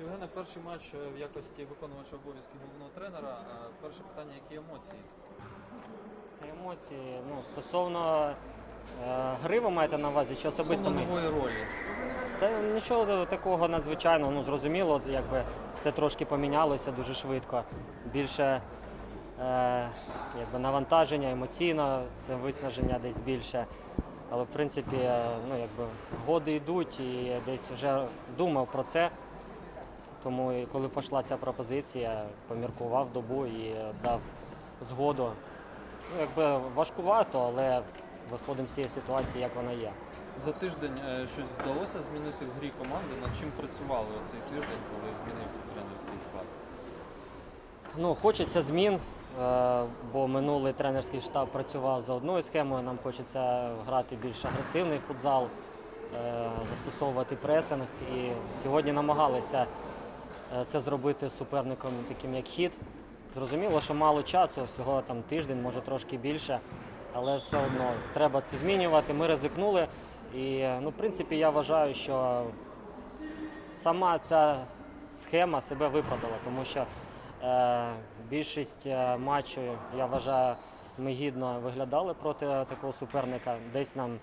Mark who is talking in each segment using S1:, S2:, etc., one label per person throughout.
S1: Євгена, перший матч е, в якості виконувача обов'язків головного тренера. Е, перше питання, які емоції?
S2: Емоції ну, стосовно е, гри, ви маєте на увазі чи особисто ми?
S1: нової ролі.
S2: Та нічого такого надзвичайного, ну зрозуміло, якби все трошки помінялося дуже швидко. Більше якби навантаження емоційно, це виснаження десь більше. Але в принципі, е, ну якби годи йдуть і десь вже думав про це. Тому і коли пішла ця пропозиція, поміркував добу і дав згоду. Ну, якби важкувато, але виходимо з цієї ситуації, як вона є.
S1: За тиждень е, щось вдалося змінити в грі команди. Над чим працювали цей тиждень, коли змінився тренерський склад?
S2: Ну, хочеться змін, е, бо минулий тренерський штаб працював за одною схемою. Нам хочеться грати більш агресивний футзал, е, застосовувати пресинг. І сьогодні намагалися е, це зробити суперником таким як хід. Зрозуміло, що мало часу, всього там тиждень, може трошки більше, але все одно треба це змінювати. Ми ризикнули. І, ну, в принципі, я вважаю, що сама ця схема себе виправдала, тому що е, більшість е, матчів, я вважаю, ми гідно виглядали проти такого суперника. Десь нам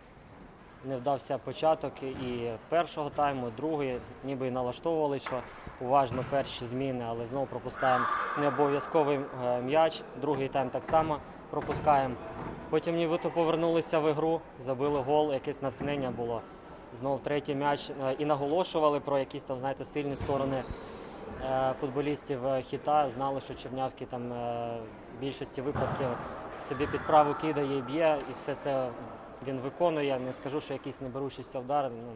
S2: не вдався початок і першого тайму, другий, ніби і налаштовували, що уважно перші зміни, але знову пропускаємо необов'язковий е, м'яч. Другий тайм так само пропускаємо. Потім нібито повернулися в ігру, забили гол, якесь натхнення було. Знову третій м'яч е, і наголошували про якісь там, знаєте, сильні сторони футболістів е, хіта. Знали, що Чернявський там е, в більшості випадків собі під праву кидає і б'є, і все це він виконує. Не скажу, що якийсь не удар. Ну,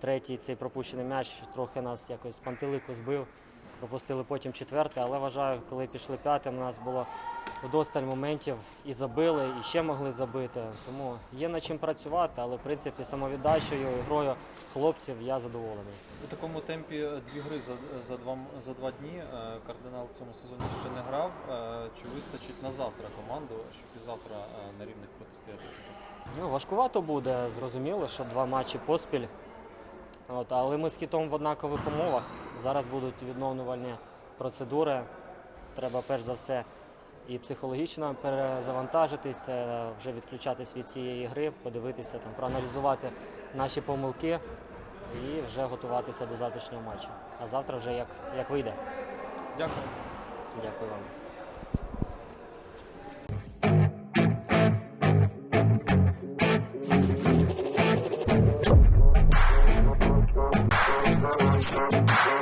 S2: третій цей пропущений м'яч трохи нас якось пантелику збив. Пропустили потім четвертий, але вважаю, коли пішли п'ятим, у нас було вдосталь моментів і забили, і ще могли забити. Тому є над чим працювати, але в принципі самовіддачею, грою хлопців я задоволений.
S1: У такому темпі е, дві гри за, за, два, за два дні. е, Кардинал в цьому сезоні ще не грав. Е, Чи вистачить на завтра команду, щоб і завтра на рівних протистояти?
S2: Ну, важкувато буде, зрозуміло, що два матчі поспіль. От, але ми з хітом в однакових умовах. Зараз будуть відновлювальні процедури. Треба перш за все і психологічно перезавантажитися, вже відключатись від цієї гри, подивитися, там, проаналізувати наші помилки і вже готуватися до завтрашнього матчу. А завтра вже як, як вийде.
S1: Дякую.
S2: Дякую вам.
S3: Thank you.